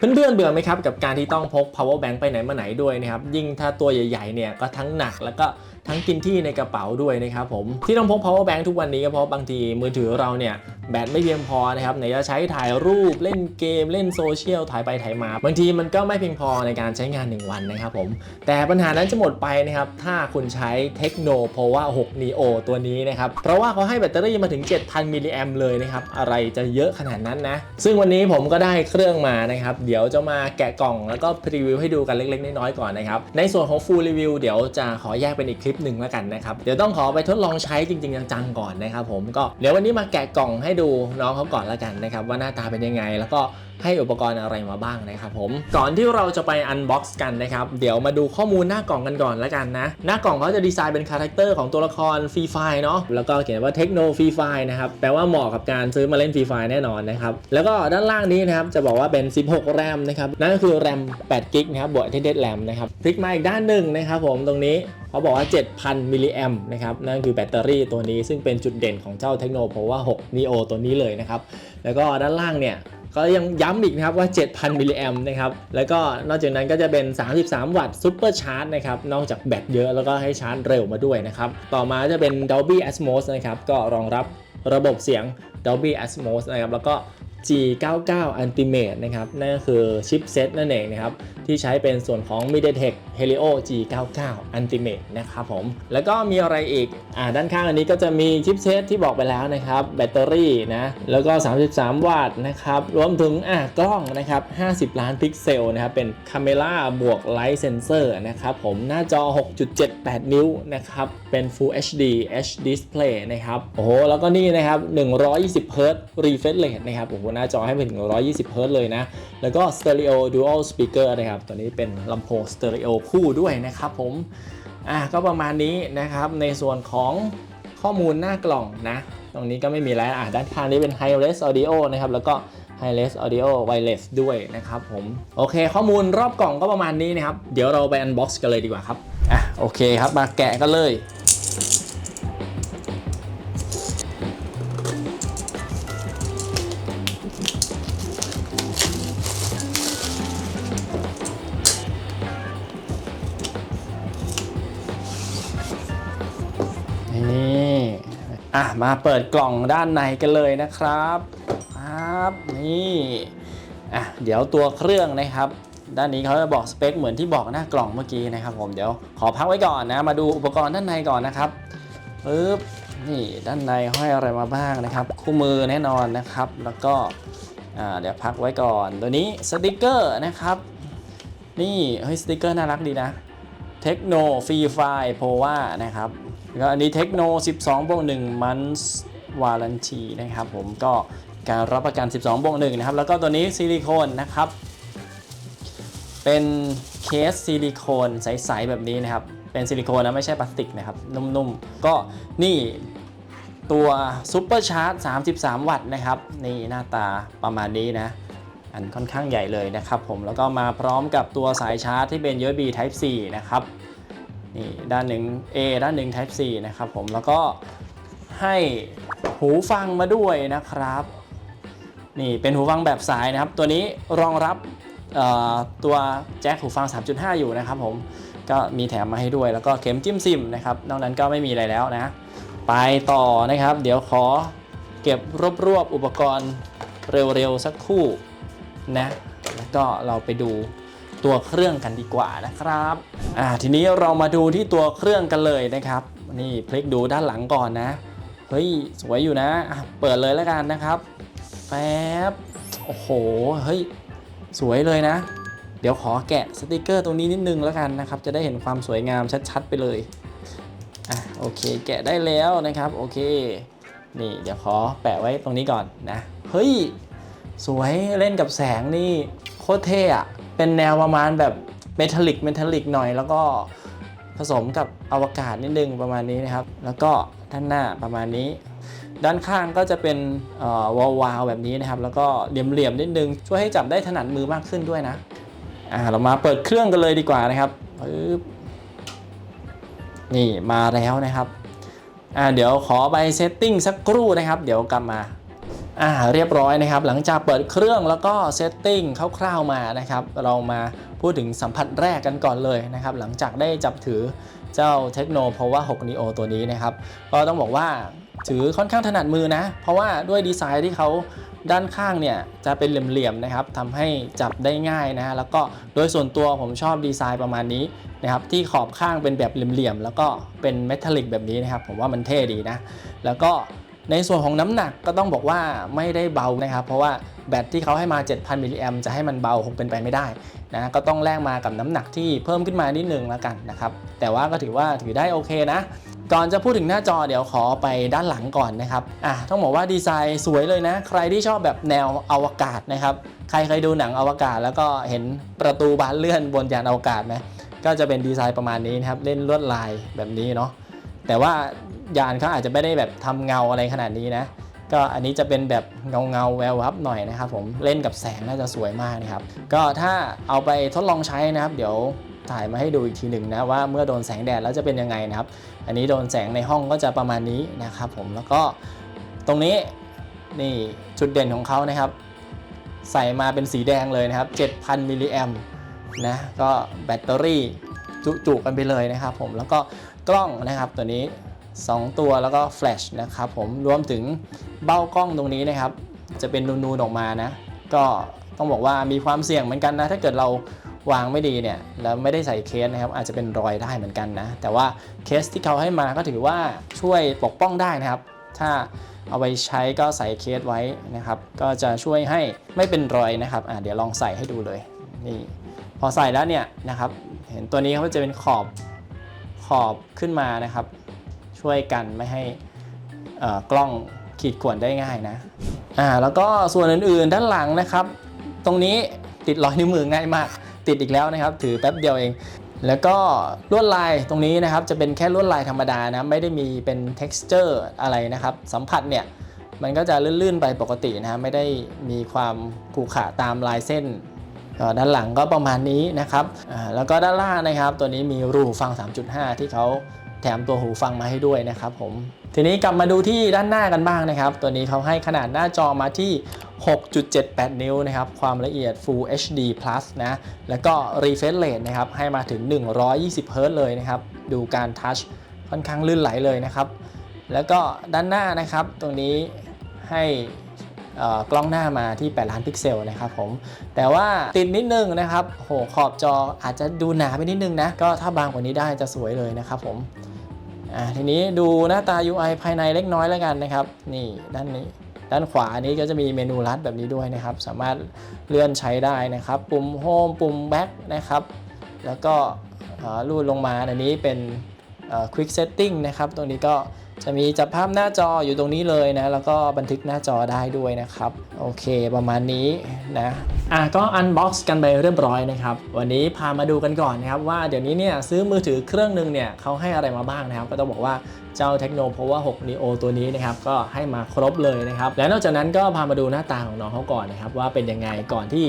เพื่อนๆเบื่อไหมครับกับการที่ต้องพก power bank ไปไหนมาไหนด้วยนะครับยิ่งถ้าตัวใหญ่ๆเนี่ยก็ทั้งหนักแล้วก็ทั้งกินที่ในกระเป๋าด้วยนะครับผมที่ต้องพก power bank ทุกวันนี้ก็เพราะบางทีมือถือเราเนี่ย แบตไม่เพียงพอนะครับไหนจะใช้ถ่ายรูปเล่นเกมเล่นโซเชียลถ่ายไปถ่ายมาบางทีมันก็ไม่เพียงพอในการใช้งาน 1 วันนะครับผม แต่ปัญหานั้นจะหมดไปนะครับ ถ้าคุณใช้ Tecno Pova 6 Neo ตัวนี้นะครับ เพราะว่าเขาให้แบตเตอรี่มาถึง 7,000 มิลลิแอมเลยนะครับ อะไรจะเยอะขนาดนั้นนะ ซึ่งวันนี้ผมก็ได้เครื่องมานะครับ เดี๋ยวจะมาแกะกล่องแล้วก็พรีวิวให้ดูกันเล็ก ๆ น้อยๆก่อนนะครับ ในส่วนของ full review เดี๋ยวจะขอแยกเป็นอีกคลิปหนึ่งแล้วกันนะครับเดี๋ยวต้องขอไปทดลองใช้จริงๆจังๆก่อนนะครับผมก็เดี๋ยววันนี้มาแกะกล่องให้ดูน้องเขาก่อนแล้วกันนะครับว่าหน้าตาเป็นยังไง แล้วก็ ให้อุปกรณ์อะไรมาบ้างนะครับผม ก่อนที่เราจะไปอันบ็อกซ์กันนะครับ เดี๋ยวมาดูข้อมูลหน้ากล่องกันก่อนแล้วกันนะ หน้ากล่องเขาจะดีไซน์เป็นคาแรคเตอร์ของตัวละครฟรีไฟเนาะ แล้วก็เขียนว่าเทคโนฟรีไฟนะครับ แปลว่าเหมาะกับการซื้อมาเล่นฟรีไฟแน่นอนนะครับ แล้วก็ด้านล่างนี้นะครับจะบอกว่าเป็น 16 แรมนะครับ นั่นก็คือแรม8กิกนะครับ บวก attended RAM นะครับ พลิกมาอีกด้านหนึ่งนะครับผมตรงนี้เขาบอกว่า 7,000 มิลลิแอมนะครับ นั่นคือแบตเตอรี่ตัวนี้ซึ่งเป็นจุดเด่นของเจ้าเทคโนเพว่า6 Neo ตัวนี้เลยนะครับ แล้วก็ด้านล่างเนี่ย ก็ยังย้ำอีกนะครับว่า 7,000 มิลลิแอมนะครับ แล้วก็นอกจากนั้นก็จะเป็น 33 วัตต์ซุปเปอร์ชาร์จนะครับ นอกจากแบตเยอะแล้วก็ให้ชาร์จเร็วมาด้วยนะครับ ต่อมาจะเป็น Dolby Atmos นะครับ ก็รองรับระบบเสียง Dolby Atmos นะครับ แล้วก็ G99 Ultimate นะครับนั่นก็คือชิปเซตนั่นเองนะครับที่ใช้เป็นส่วนของ MediaTek Helio G99 Ultimate นะครับผมแล้วก็มีอะไรอีกอ่าด้านข้างอันนี้ก็จะมีชิปเซตที่บอกไปแล้วนะครับแบตเตอรี่นะแล้วก็ 33 วัตต์นะครับรวมถึงอ่ากล้องนะครับ 50 ล้านพิกเซลนะครับเป็น Camera บวก Light Sensor นะครับผมหน้าจอ 6.78 นิ้วนะครับเป็น Full HD H Display นะครับโอ้โหแล้วก็นี่นะครับ120 Hz refresh rate นะครับโอ้โหหน้าจอให้ไปถึง 120 Hz เลยนะ แล้วก็ Stereo Dual Speaker นะครับ ตัวนี้เป็นลำโพง Stereo คู่ด้วยนะครับผม อะก็ประมาณนี้นะครับ ในส่วนของข้อมูลหน้ากล่องนะ ตรงนี้ก็ไม่มีอะไรอะด้านข้างนี้เป็น High Res Audio นะครับ แล้วก็ High Res Audio Wireless ด้วยนะครับผม โอเค ข้อมูลรอบกล่องก็ประมาณนี้นะครับ เดี๋ยวเราไป unbox กันเลยดีกว่าครับ อะ โอเคครับ มาแกะกันเลย อะมาเปิดกล่องด้านในกันเลยนะครับครับนี่อะเดี๋ยวตัวเครื่องนะครับ ด้านนี้เขาจะบอกสเปคเหมือนที่บอกหน้ากล่องเมื่อกี้นะครับ ผมเดี๋ยวขอพักไว้ก่อนนะ มาดูอุปกรณ์ด้านในก่อนนะครับปึ๊บนี่ด้านในห้อยอะไรมาบ้างนะครับ คู่มือแน่นอนนะครับ แล้วก็อ่าเดี๋ยวพักไว้ก่อน ตัวนี้สติกเกอร์นะครับ นี่เฮ้ยสติกเกอร์น่ารักดีนะเทคโนฟรีไฟโพว่านะครับ แล้วก็อันนี้เทคโน 12บวก1มันส์วารันทีนะครับผมก็การรับประกัน 12บวก1นะครับ แล้วก็ตัวนี้ซิลิโคนนะครับ เป็นเคสซิลิโคนใสๆแบบนี้นะครับ เป็นซิลิโคนนะไม่ใช่พลาสติกนะครับ นุ่มๆ ก็นี่ตัวซูเปอร์ชาร์จ33 วัตต์นะครับ นี่หน้าตาประมาณนี้นะ อันค่อนข้างใหญ่เลยนะครับผมแล้วก็มาพร้อมกับตัวสายชาร์จที่เป็น USB Type C นะครับ นี่ด้านหนึ่ง A ด้านหนึ่ง Type C นะครับผมแล้วก็ให้หูฟังมาด้วยนะครับ นี่เป็นหูฟังแบบสายนะครับ ตัวนี้รองรับตัวแจ็คหูฟัง 3.5 อยู่นะครับผมก็มีแถมมาให้ด้วยแล้วก็เข็มจิ้มซิมนะครับนอกนั้นก็ไม่มีอะไรแล้วนะ ไปต่อนะครับ เดี๋ยวขอเก็บรวบรวบอุปกรณ์เร็วๆสักคู่นะแล้วก็เราไปดู ตัวเครื่องกันดีกว่านะครับอ่าทีนี้เรามาดูที่ตัวเครื่องกันเลยนะครับ นี่พลิกดูด้านหลังก่อนนะ เฮ้ยสวยอยู่นะอะเปิดเลยแล้วกันนะครับแป๊บโอ้โหเฮ้ยสวยเลยนะ เดี๋ยวขอแกะสติกเกอร์ตรงนี้นิดนึงแล้วกันนะครับ จะได้เห็นความสวยงามชัดๆไปเลยอะโอเค แกะได้แล้วนะครับโอเค นี่เดี๋ยวขอแปะไว้ตรงนี้ก่อนนะ เฮ้ย สวยเล่นกับแสงนี่โคตรเท่อะ เป็นแนวประมาณแบบเมทัลลิกเมทัลลิกหน่อย แล้วก็ผสมกับอวกาศนิดนึงประมาณนี้นะครับ แล้วก็ด้านหน้าประมาณนี้ ด้านข้างก็จะเป็นเอ่อวาวๆแบบนี้นะครับ แล้วก็เหลี่ยมๆนิดนึง ช่วยให้จับได้ถนัดมือมากขึ้นด้วยนะอ่าเรามาเปิดเครื่องกันเลยดีกว่านะครับปึ๊บนี่มาแล้วนะครับอ่าเดี๋ยวขอไปเซตติ้งสักครู่นะครับ เดี๋ยวกลับมา อ่าเรียบร้อยนะครับ หลังจากเปิดเครื่องแล้วก็เซตติ้งคร่าวๆมานะครับ เรามาพูดถึงสัมผัสแรกกันก่อนเลยนะครับ หลังจากได้จับถือเจ้า Tecno Power 6 Neo ตัวนี้นะครับ ก็ต้องบอกว่าถือค่อนข้างถนัดมือนะ เพราะว่าด้วยดีไซน์ที่เขาด้านข้างเนี่ยจะเป็นเหลี่ยมๆนะครับทำให้จับได้ง่ายนะ แล้วก็โดยส่วนตัวผมชอบดีไซน์ประมาณนี้นะครับที่ขอบข้างเป็นแบบเหลี่ยมๆแล้วก็เป็นเมทัลลิกแบบนี้นะครับ ผมว่ามันเท่ดีนะ แล้วก็ ในส่วนของน้ำหนักก็ต้องบอกว่าไม่ได้เบานะครับ เพราะว่าแบตที่เขาให้มา 7,000มิลลิแอมจะให้มันเบาคงเป็นไปไม่ได้นะก็ต้องแลกมากับน้ำหนักที่เพิ่มขึ้นมานิดนึงแล้วกันนะครับแต่ว่าก็ถือว่าถือได้โอเคนะ ก่อนจะพูดถึงหน้าจอเดี๋ยวขอไปด้านหลังก่อนนะครับอะต้องบอกว่าดีไซน์สวยเลยนะ ใครที่ชอบแบบแนวอวกาศนะครับใครเคยดูหนังอวกาศ แล้วก็เห็นประตูบานเลื่อนบนยานอวกาศไหมก็จะเป็นดีไซน์ประมาณนี้นะครับเล่นลวดลายแบบนี้เนาะ แต่ว่ายานเขาอาจจะไม่ได้แบบทำเงาอะไรขนาดนี้นะ ก็อันนี้จะเป็นแบบเงาเงาแวววับหน่อยนะครับผมเล่นกับแสงน่าจะสวยมากนะครับ ก็ถ้าเอาไปทดลองใช้นะครับ เดี๋ยวถ่ายมาให้ดูอีกทีหนึ่งนะว่าเมื่อโดนแสงแดดแล้วจะเป็นยังไงนะครับ อันนี้โดนแสงในห้องก็จะประมาณนี้นะครับผมแล้วก็ตรงนี้นี่จุดเด่นของเขานะครับ ใส่มาเป็นสีแดงเลยนะครับ 7,000มิลลิแอมนะก็แบตเตอรี่จุกันไปเลยนะครับผมแล้วก็ กล้องนะครับตัวนี้ 2 ตัวแล้วก็แฟลชนะครับผมรวมถึงเบ้ากล้องตรงนี้นะครับ จะเป็นนูนๆออกมานะ ก็ต้องบอกว่ามีความเสี่ยงเหมือนกันนะ ถ้าเกิดเราวางไม่ดีเนี่ยแล้วไม่ได้ใส่เคสนะครับ อาจจะเป็นรอยได้เหมือนกันนะ แต่ว่าเคสที่เขาให้มาก็ถือว่าช่วยปกป้องได้นะครับ ถ้าเอาไปใช้ก็ใส่เคสไว้นะครับ ก็จะช่วยให้ไม่เป็นรอยนะครับเดี๋ยวลองใส่ให้ดูเลยนี่พอใส่แล้วเนี่ยนะครับ เห็นตัวนี้เขาจะเป็นขอบ ขอบขึ้นมานะครับ ช่วยกันไม่ให้กล้องขีดข่วนได้ง่ายนะอ่าแล้วก็ส่วนอื่นๆด้านหลังนะครับ ตรงนี้ติดรอยนิ้วมือง่ายมาก ติดอีกแล้วนะครับ ถือแป๊บเดียวเอง แล้วก็ลวดลายตรงนี้นะครับ จะเป็นแค่ลวดลายธรรมดานะไม่ได้มีเป็น texture อะไรนะครับ สัมผัสเนี่ยมันก็จะลื่นๆไปปกตินะฮะไม่ได้มีความขรุขระตามลายเส้น ด้านหลังก็ประมาณนี้นะครับแล้วก็ด้านล่างนะครับ ตัวนี้มีรูหูฟัง 3.5 ที่เขาแถมตัวหูฟังมาให้ด้วยนะครับผมทีนี้กลับมาดูที่ด้านหน้ากันบ้างนะครับ ตัวนี้เขาให้ขนาดหน้าจอมาที่ 6.78 นิ้วนะครับ ความละเอียด Full HD Plus นะ แล้วก็ refresh rate นะครับ ให้มาถึง 120 Hz เลยนะครับ ดูการทัชค่อนข้างลื่นไหลเลยนะครับ แล้วก็ด้านหน้านะครับ ตรงนี้ให้ กล้องหน้ามาที่ 8 ล้านพิกเซลนะครับผม แต่ว่าติดนิดนึงนะครับโหขอบจออาจจะดูหนาไปนิดนึงนะ ก็ถ้าบางกว่านี้ได้จะสวยเลยนะครับผมอ่าทีนี้ดูหน้าตา UI ภายในเล็กน้อยแล้วกันนะครับ นี่ด้านนี้ด้านขวานี้ก็จะมีเมนูลัดแบบนี้ด้วยนะครับ สามารถเลื่อนใช้ได้นะครับ ปุ่ม Home ปุ่ม Back นะครับ แล้วก็ลูดลงมาอันนี้เป็น Quick Setting นะครับ ตรงนี้ก็ จะมีจับภาพหน้าจออยู่ตรงนี้เลยนะ แล้วก็บันทึกหน้าจอได้ด้วยนะครับ โอเคประมาณนี้นะอะก็อันบ็อกซ์กันไปเรียบร้อยนะครับ วันนี้พามาดูกันก่อนนะครับ ว่าเดี๋ยวนี้เนี่ยซื้อมือถือเครื่องหนึ่งเนี่ยเขาให้อะไรมาบ้างนะครับ ก็ต้องบอกว่าเจ้า Tecno Power 6 Neo ตัวนี้นะครับ ก็ให้มาครบเลยนะครับ และนอกจากนั้นก็พามาดูหน้าตาของน้องเขาก่อนนะครับ ว่าเป็นยังไงก่อนที่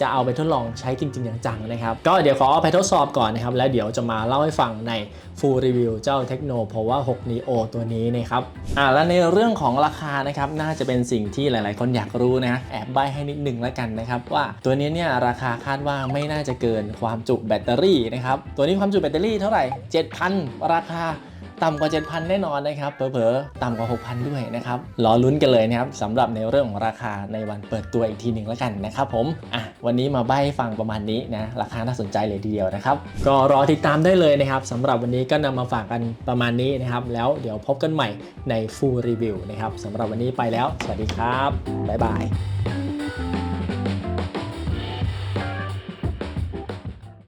จะเอาไปทดลองใช้จริงๆอย่างจังนะครับ ก็เดี๋ยวขอเอาไปทดสอบก่อนนะครับ แล้วเดี๋ยวจะมาเล่าให้ฟังใน full review เจ้า Tecno Power 6 Neo ตัวนี้นะครับอ่าแล้วในเรื่องของราคานะครับน่าจะเป็นสิ่งที่หลายๆ คนอยากรู้นะแอบใบให้นิดหนึ่งแล้วกันนะครับ ว่าตัวนี้เนี่ยราคาคาดว่าไม่น่าจะเกินความจุแบตเตอรี่นะครับตัวนี้ความจุแบตเตอรี่เท่าไหร่ 7,000 ราคา ต่ำกว่า 7,000 แน่นอนนะครับเผลอๆต่ำกว่า 6,000 ด้วยนะครับรอลุ้นกันเลยนะครับสำหรับในเรื่องของราคาในวันเปิดตัวอีกทีหนึ่งแล้วกันนะครับผมอะวันนี้มาใบ้ให้ฟังประมาณนี้นะราคาน่าสนใจเลยทีเดียวนะครับก็รอติดตามได้เลยนะครับสำหรับวันนี้ก็นำมาฝากกันประมาณนี้นะครับแล้วเดี๋ยวพบกันใหม่ใน full review นะครับสำหรับวันนี้ไปแล้ว สวัสดีครับบ๊ายบาย